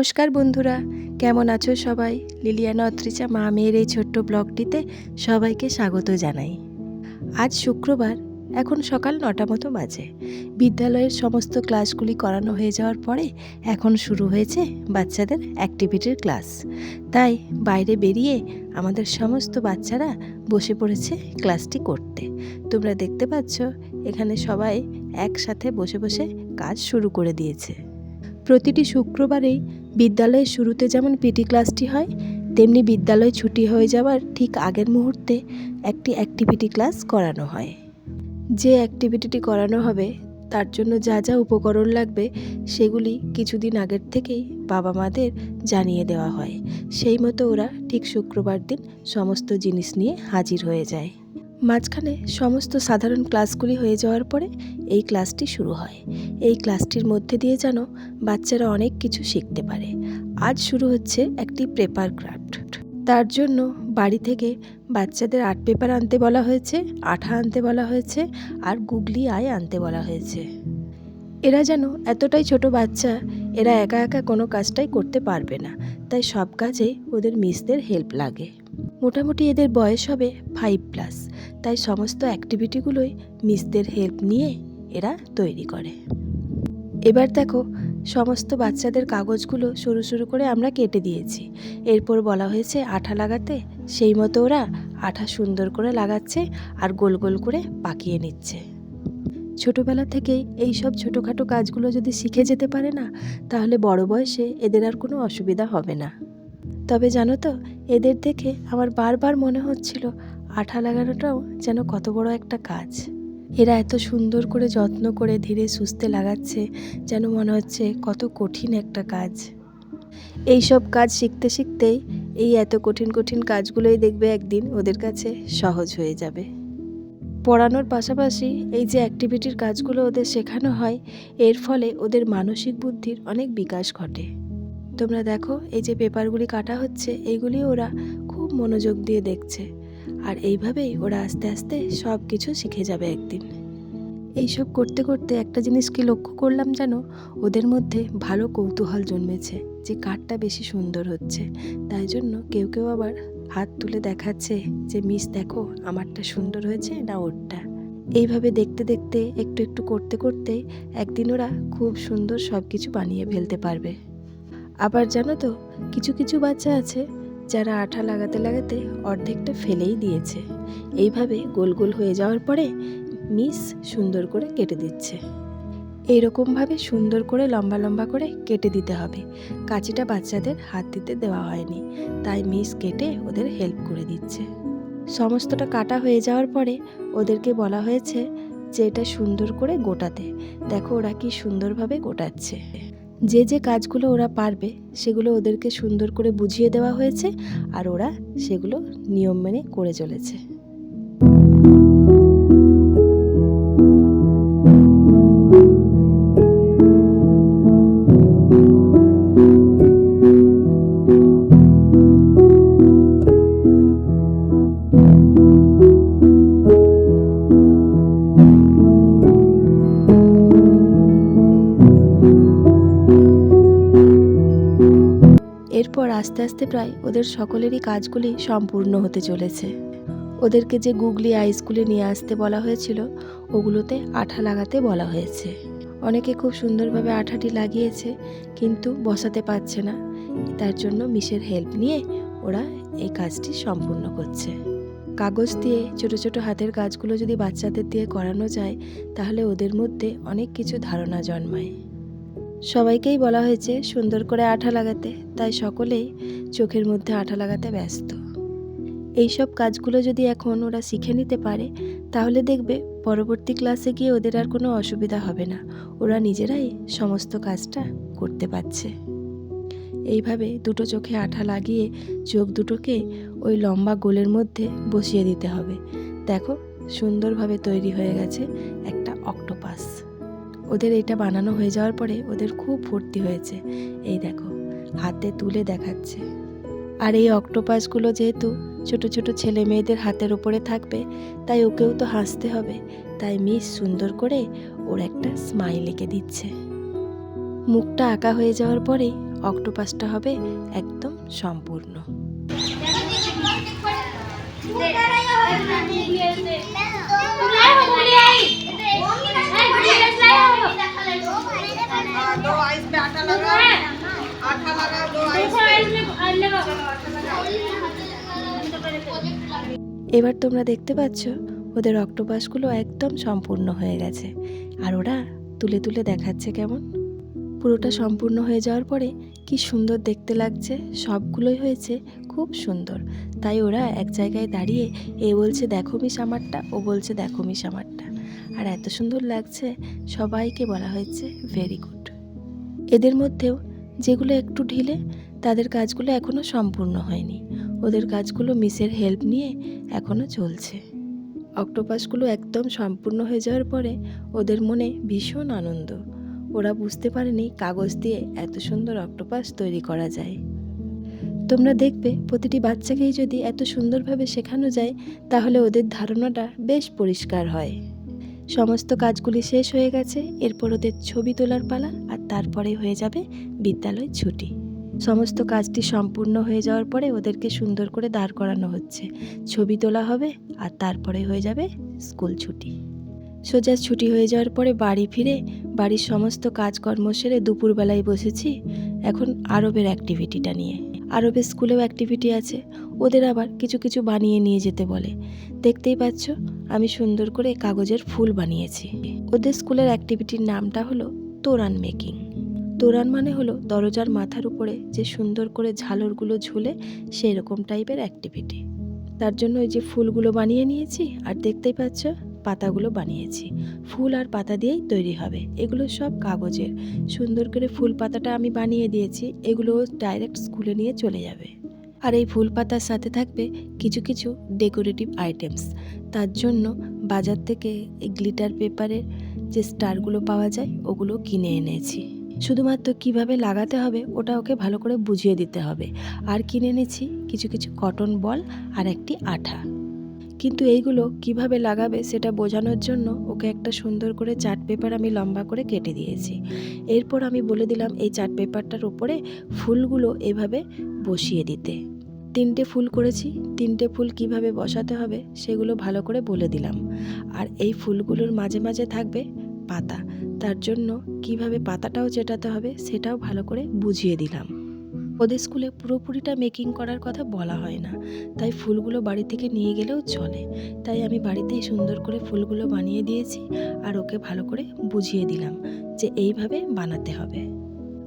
নমস্কার বন্ধুরা, কেমন আছো সবাই? লিলিয়ানা অত্রিচা মা মেয়ের এই ছোট্ট ব্লগটিতে সবাইকে স্বাগত জানাই। আজ শুক্রবার, এখন সকাল নটা মতো বাজে। বিদ্যালয়ের সমস্ত ক্লাসগুলি করানো হয়ে যাওয়ার পরে এখন শুরু হয়েছে বাচ্চাদের অ্যাক্টিভিটির ক্লাস। তাই বাইরে বেরিয়ে আমাদের সমস্ত বাচ্চারা বসে পড়েছে ক্লাসটি করতে। তোমরা দেখতে পাচ্ছ, এখানে সবাই একসাথে বসে বসে কাজ শুরু করে দিয়েছে। প্রতিটি শুক্রবারেই বিদ্যালয়ের শুরুতে যেমন পিটি ক্লাসটি হয়, তেমনি বিদ্যালয় ছুটি হয়ে যাওয়ার ঠিক আগের মুহূর্তে একটি অ্যাক্টিভিটি ক্লাস করানো হয়। যে অ্যাক্টিভিটিটি করানো হবে, তার জন্য যা যা উপকরণ লাগবে, সেগুলি কিছুদিন আগের থেকেই বাবা মাদের জানিয়ে দেওয়া হয়। সেই মতো ওরা ঠিক শুক্রবার দিন সমস্ত জিনিস নিয়ে হাজির হয়ে যায়। মাঝখানে সমস্ত সাধারণ ক্লাসগুলি হয়ে যাওয়ার পরে এই ক্লাসটি শুরু হয়। এই ক্লাসটির মধ্যে দিয়ে যেন বাচ্চারা অনেক কিছু শিখতে পারে। আজ শুরু হচ্ছে একটি পেপার ক্রাফট তার জন্য বাড়ি থেকে বাচ্চাদের আর্ট পেপার আনতে বলা হয়েছে, আঠা আনতে বলা হয়েছে আর গুগলি আই আনতে বলা হয়েছে। এরা যেন এতটাই ছোট বাচ্চা, এরা একা একা কোনো কাজটাই করতে পারবে না। তাই সব কাজে ওদের মিসদের হেল্প লাগে। মোটামুটি এদের বয়স হবে ফাইভ প্লাস তাই সমস্ত অ্যাক্টিভিটিগুলোই মিসদের হেল্প নিয়ে এরা তৈরি করে। এবার দেখো, সমস্ত বাচ্চাদের কাগজগুলো সরু সরু করে আমরা কেটে দিয়েছি। এরপর বলা হয়েছে আঠা লাগাতে, সেই মতো ওরা আঠা সুন্দর করে লাগাচ্ছে আর গোল গোল করে পাকিয়ে নিচ্ছে। ছোটোবেলা থেকেই এই সব ছোটোখাটো কাজগুলো যদি শিখে যেতে পারে না, তাহলে বড় বয়সে এদের আর কোনো অসুবিধা হবে না। তবে জানো তো এদের দেখে আমার বারবার মনে হচ্ছিল আঠা লাগানোটাও যেন কত বড় একটা কাজ। এরা এত সুন্দর করে যত্ন করে ধীরে সুস্থে লাগাচ্ছে যেন মনে হচ্ছে কত কঠিন একটা কাজ। এই সব কাজ শিখতে শিখতেই এই এত কঠিন কঠিন কাজগুলোই দেখবে একদিন ওদের কাছে সহজ হয়ে যাবে। পড়ানোর পাশাপাশি এই যে অ্যাক্টিভিটির কাজগুলো ওদের শেখানো হয়, এর ফলে ওদের মানসিক বুদ্ধির অনেক বিকাশ ঘটে। তোমরা দেখো, এই যে পেপারগুলি কাটা হচ্ছে এইগুলি ওরা খুব মনোযোগ দিয়ে দেখছে। আর এইভাবেই ওরা আস্তে আস্তে সব কিছু শিখে যাবে একদিন। এইসব করতে করতে একটা জিনিস কি লক্ষ্য করলাম যেন ওদের মধ্যে ভালো কৌতূহল জন্মেছে, যে কাঠটা বেশি সুন্দর হচ্ছে। তাই জন্য কেউ কেউ আবার হাত তুলে দেখাচ্ছে যে, মিস, দেখো, আমারটা সুন্দর হয়েছে না ওরটা? এইভাবে দেখতে দেখতে, একটু একটু করতে করতে একদিন ওরা খুব সুন্দর সব কিছু বানিয়ে ফেলতে পারবে। আবার জানো তো, কিছু কিছু বাচ্চা আছে যারা আঠা লাগাতে লাগাতে অর্ধেকটা ফেলেই দিয়েছে। এইভাবে গোল গোল হয়ে যাওয়ার পরে মিস সুন্দর করে কেটে দিচ্ছে। এইরকমভাবে সুন্দর করে লম্বা লম্বা করে কেটে দিতে হবে। কাঁচিটা বাচ্চাদের হাত দিতে দেওয়া হয়নি, তাই মিস কেটে ওদের হেল্প করে দিচ্ছে। সমস্তটা কাটা হয়ে যাওয়ার পরে ওদেরকে বলা হয়েছে যে এটা সুন্দর করে গোটাতে। দেখো ওরা কি সুন্দরভাবে গোটাচ্ছে। যে যে কাজগুলো ওরা পারবে, সেগুলো ওদেরকে সুন্দর করে বুঝিয়ে দেওয়া হয়েছে আর ওরা সেগুলো নিয়ম মেনে করে চলেছে। আস্তে প্রায় ওদের সকলেরই কাজগুলি সম্পূর্ণ হতে চলেছে। ওদেরকে যে গুগলি আই স্কুলে নিয়ে আসতে বলা হয়েছিল, ওগুলোতে আঠা লাগাতে বলা হয়েছে। অনেকে খুব সুন্দরভাবে আঠাটি লাগিয়েছে, কিন্তু বসাতে পারছে না। তার জন্য মিশের হেল্প নিয়ে ওরা এই কাজটি সম্পূর্ণ করছে। কাগজ দিয়ে ছোট ছোট হাতের কাজগুলো যদি বাচ্চাদের দিয়ে করানো যায়, তাহলে ওদের মধ্যে অনেক কিছু ধারণা জন্মায়। সবাইকেই বলা হয়েছে সুন্দর করে আঠা লাগাতে, তাই সকলেই চোখের মধ্যে আঠা লাগাতে ব্যস্ত। এইসব কাজগুলো যদি এখন ওরা শিখে নিতে পারে, তাহলে দেখবে পরবর্তী ক্লাসে গিয়ে ওদের আর কোনো অসুবিধা হবে না। ওরা নিজেরাই সমস্ত কাজটা করতে পারছে। এইভাবে দুটো চোখে আঠা লাগিয়ে চোখ দুটোকে ওই লম্বা গোলের মধ্যে বসিয়ে দিতে হবে। দেখো, সুন্দরভাবে তৈরি হয়ে গেছে একটা অক্টোপাস। ওদের এটা বানানো হয়ে যাওয়ার পরে ওদের খুব ফুর্তি হয়েছে। এই দেখো, হাতে তুলে দেখাচ্ছে। আর এই অক্টোপাসগুলো যেহেতু ছোট ছোট ছেলে মেয়েদের হাতের ওপরে থাকবে, তাই ওকেও তো হাসতে হবে। তাই মিস সুন্দর করে ওর একটা স্মাইল এঁকে দিচ্ছে। মুখটা আঁকা হয়ে যাওয়ার পরেই অক্টোপাসটা হবে একদম সম্পূর্ণ। दो आइस पे आटा लगाओ आटा लगाओ दो आइस এবার তোমরা দেখতে পাচ্ছ ওদের অক্টোপাসগুলো একদম সম্পূর্ণ হয়ে গেছে আর ওরা তুলে তুলে দেখাচ্ছে কেমন পুরোটা সম্পূর্ণ হয়ে যাওয়ার পরে কি সুন্দর দেখতে লাগছে সবগুলোই হয়েছে খুব সুন্দর। তাই ওরা এক জায়গায় দাঁড়িয়ে এ বলছে, দেখো মিস আমারটা, ও বলছে, দেখো মিস আমারটা। আর এত সুন্দর লাগছে, সবাইকে বলা হয়েছে ভেরি গুড এদের মধ্যেও যেগুলো একটু ঢিলে, তাদের কাজগুলো এখনও সম্পূর্ণ হয়নি। ওদের কাজগুলো মিসের হেল্প নিয়ে এখনও চলছে। অক্টোপাসগুলো একদম সম্পূর্ণ হয়ে যাওয়ার পরে ওদের মনে ভীষণ আনন্দ। ওরা বুঝতে পারেনি কাগজ দিয়ে এত সুন্দর অক্টোপাস তৈরি করা যায়। তোমরা দেখবে প্রতিটি বাচ্চাকেই যদি এত সুন্দরভাবে শেখানো যায়, তাহলে ওদের ধারণাটা বেশ পরিষ্কার হয়। সমস্ত কাজগুলি শেষ হয়ে গেছে, এরপর ওদের ছবি তোলার পালা আর তারপরে হয়ে যাবে বিদ্যালয় ছুটি। সমস্ত কাজটি সম্পূর্ণ হয়ে যাওয়ার পরে ওদেরকে সুন্দর করে দাঁড় করানো হচ্ছে। ছবি তোলা হবে আর তারপরে হয়ে যাবে স্কুল ছুটি। সোজা ছুটি হয়ে যাওয়ার পরে বাড়ি ফিরে বাড়ির সমস্ত কাজকর্ম সেরে দুপুরবেলায় বসেছি। এখন আরবের অ্যাক্টিভিটিটা নিয়ে। আরবের স্কুলেও অ্যাক্টিভিটি আছে। ওদের আবার কিছু কিছু বানিয়ে নিয়ে যেতে বলে। দেখতেই পাচ্ছ, আমি সুন্দর করে কাগজের ফুল বানিয়েছি। ওদের স্কুলের অ্যাক্টিভিটির নামটা হলো তোরান মেকিং। তোরান মানে হলো দরজার মাথার উপরে যে সুন্দর করে ঝালরগুলো ঝুলে সেই রকম টাইপের অ্যাক্টিভিটি তার জন্য ওই যে ফুলগুলো বানিয়ে নিয়েছি, আর দেখতেই পাচ্ছ পাতাগুলো বানিয়েছি। ফুল আর পাতা দিয়েই তৈরি হবে। এগুলো সব কাগজের। সুন্দর করে ফুল পাতাটা আমি বানিয়ে দিয়েছি। এগুলো ডাইরেক্ট স্কুলে নিয়ে চলে যাবে। আর এই ফুল পাতার সাথে থাকবে কিছু কিছু ডেকোরেটিভ আইটেমস। তার জন্য বাজার থেকে এই গ্লিটার পেপারের যে স্টারগুলো পাওয়া যায়, ওগুলো কিনে এনেছি। শুধুমাত্র কীভাবে লাগাতে হবে, ওটা ওকে ভালো করে বুঝিয়ে দিতে হবে। আর কিনে এনেছি কিছু কিছু কটন বল আর একটি আঠা। কিন্তু এইগুলো কীভাবে লাগাবে সেটা বোঝানোর জন্য ওকে একটা সুন্দর করে চার্ট পেপার আমি লম্বা করে কেটে দিয়েছি। এরপর আমি বলে দিলাম এই চার্ট পেপারটার উপরে ফুলগুলো এভাবে বসিয়ে দিতে। তিনটে ফুল করেছি, তিনটে ফুল কীভাবে বসাতে হবে সেগুলো ভালো করে বলে দিলাম। আর এই ফুলগুলোর মাঝে মাঝে থাকবে পাতা। তার জন্য কীভাবে পাতাটাও চেটাতে হবে সেটাও ভালো করে বুঝিয়ে দিলাম। ওদের স্কুলে পুরোপুরিটা মেকিং করার কথা বলা হয় না। তাই ফুলগুলো বাড়ি থেকে নিয়ে গেলেও চলে। তাই আমি বাড়িতেই সুন্দর করে ফুলগুলো বানিয়ে দিয়েছি আর ওকে ভালো করে বুঝিয়ে দিলাম যে এইভাবে বানাতে হবে।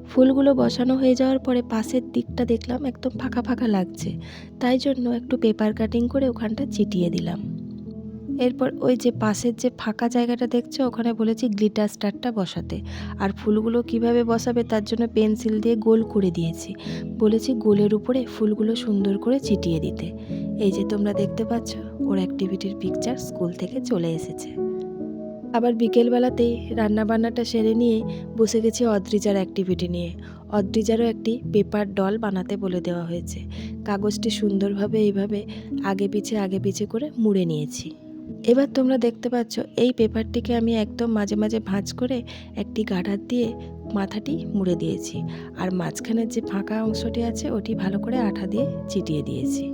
ফুলগুলো বসানো হয়ে যাওয়ার পরে পাশের দিকটা দেখলাম একদম ফাঁকা ফাঁকা লাগছে। তাই জন্য একটু পেপার কাটিং করে ওখানটা চিটিয়ে দিলাম। এরপর ওই যে পাশের যে ফাঁকা জায়গাটা দেখছ, ওখানে বলেছি গ্লিটার স্টারটা বসাতে। আর ফুলগুলো কীভাবে বসাবে তার জন্য পেন্সিল দিয়ে গোল করে দিয়েছি। বলেছি গোলের উপরে ফুলগুলো সুন্দর করে চিটিয়ে দিতে। এই যে তোমরা দেখতে পাচ্ছ, ওর অ্যাক্টিভিটির পিকচার স্কুল থেকে চলে এসেছে। আবার বিকেলবেলাতেই রান্নাবান্নাটা সেরে নিয়ে বসে গেছি অদ্রিজার অ্যাক্টিভিটি নিয়ে। অদ্রিজারও একটি পেপার ডল বানাতে বলে দেওয়া হয়েছে। কাগজটি সুন্দরভাবে এইভাবে আগে পিছে আগে পিছে করে মুড়ে নিয়েছি। এবার তোমরা দেখতে পাচ্ছ, এই পেপারটিকে আমি একদম মাঝে মাঝে ভাঁজ করে একটি গার্ডার দিয়ে মাথাটি মুড়ে দিয়েছি। আর মাঝখানের যে ফাঁকা অংশটি আছে, ওটি ভালো করে আঠা দিয়ে চিটিয়ে দিয়েছি।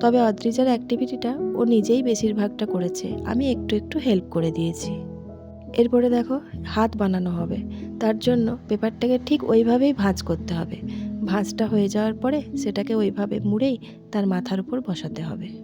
তবে অদ্রিজার অ্যাক্টিভিটিটা ও নিজেই বেশিরভাগটা করেছে। আমি একটু একটু হেল্প করে দিয়েছি। এরপরে দেখো, হাত বানানো হবে। তার জন্য পেপারটাকে ঠিক ওইভাবেই ভাঁজ করতে হবে। ভাঁজটা হয়ে যাওয়ার পরে সেটাকে ওইভাবে মুড়েই তার মাথার উপর বসাতে হবে।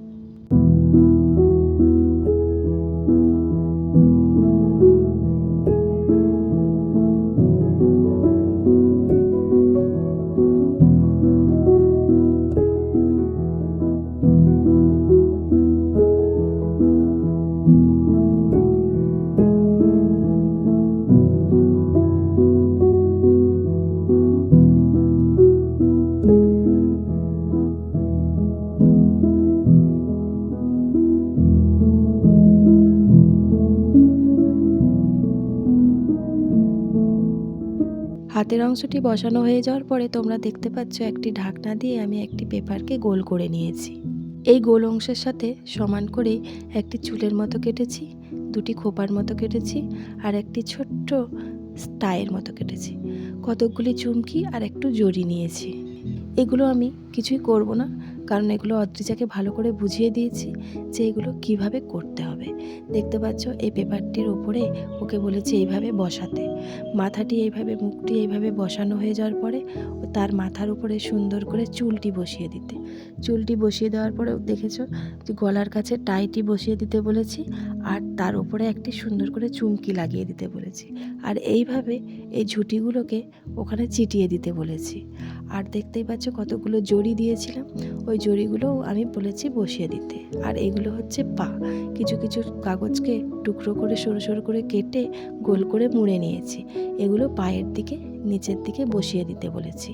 হাতের অংশটি বসানো হয়ে যাওয়ার পরে তোমরা দেখতে পাচ্ছ একটি ঢাকনা দিয়ে আমি একটি পেপারকে গোল করে নিয়েছি। এই গোল অংশের সাথে সমান করে একটি চুলের মতো কেটেছি, দুটি খোপার মতো কেটেছি আর একটি ছোট্ট টায়ের মতো কেটেছি। কতকগুলি চুমকি আর একটু জড়ি নিয়েছি। এগুলো আমি কিছুই করব না, কারণ এগুলো অদ্রিজাকে ভালো করে বুঝিয়ে দিয়েছি যে এগুলো কীভাবে করতে হবে। দেখতে পাচ্ছ, এই পেপারটির ওপরে ওকে বলেছি এইভাবে বসাতে। মাথাটি এইভাবে, মুখটি এইভাবে বসানো হয়ে যাওয়ার পরে তার মাথার উপরে সুন্দর করে চুলটি বসিয়ে দিতে। চুলটি বসিয়ে দেওয়ার পরে দেখেছ যে গলার কাছে টাইটি বসিয়ে দিতে বলেছি আর তার উপরে একটি সুন্দর করে চুমকি লাগিয়ে দিতে বলেছি। আর এইভাবে এই ঝুঁটিগুলোকে ওখানে চিটিয়ে দিতে বলেছি। আর দেখতেই পাচ্ছ কতগুলো জড়ি দিয়েছিলাম। ওই জড়িগুলোও আমি বলেছি বসিয়ে দিতে। আর এগুলো হচ্ছে পা। কিছু কিছু কাগজকে টুকরো করে, সরু সরু করে কেটে গোল করে মুড়ে নিয়েছি। এগুলো পায়ের দিকে, নিচের দিকে বসিয়ে দিতে বলেছি।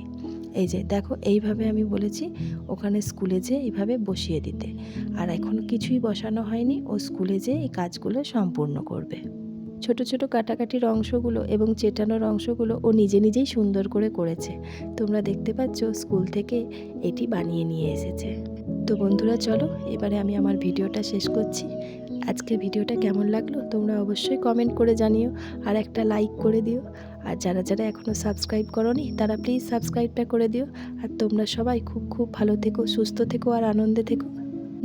এই যে দেখো, এইভাবে আমি বলেছি ওখানে স্কুলে যেয়ে এইভাবে বসিয়ে দিতে। আর এখনও কিছুই বসানো হয়নি, ও স্কুলে যেয়ে এই কাজগুলো সম্পূর্ণ করবে। ছোট ছোট কাটাকাটির অংশগুলো এবং চেটানোর অংশগুলো ও নিজে নিজেই সুন্দর করে করেছে। তোমরা দেখতে পাচ্ছ স্কুল থেকে এটি বানিয়ে নিয়ে এসেছে। তো বন্ধুরা, চলো, এবারে আমি আমার ভিডিওটা শেষ করছি। আজকে ভিডিওটা কেমন লাগল তোমরা অবশ্যই কমেন্ট করে জানিও আর একটা লাইক করে দিও। আর যারা যারা এখনও সাবস্ক্রাইব করনি, তারা প্লিজ সাবস্ক্রাইবটা করে দিও। আর তোমরা সবাই খুব খুব ভালো থেকো, সুস্থ থেকো আর আনন্দে থেকো।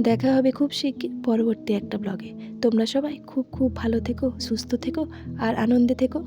দেখা হবে খুব শিগগির পরবর্তী একটা ব্লগে তোমরা সবাই খুব খুব ভালো থেকো, সুস্থ থেকো আর আনন্দে থেকো।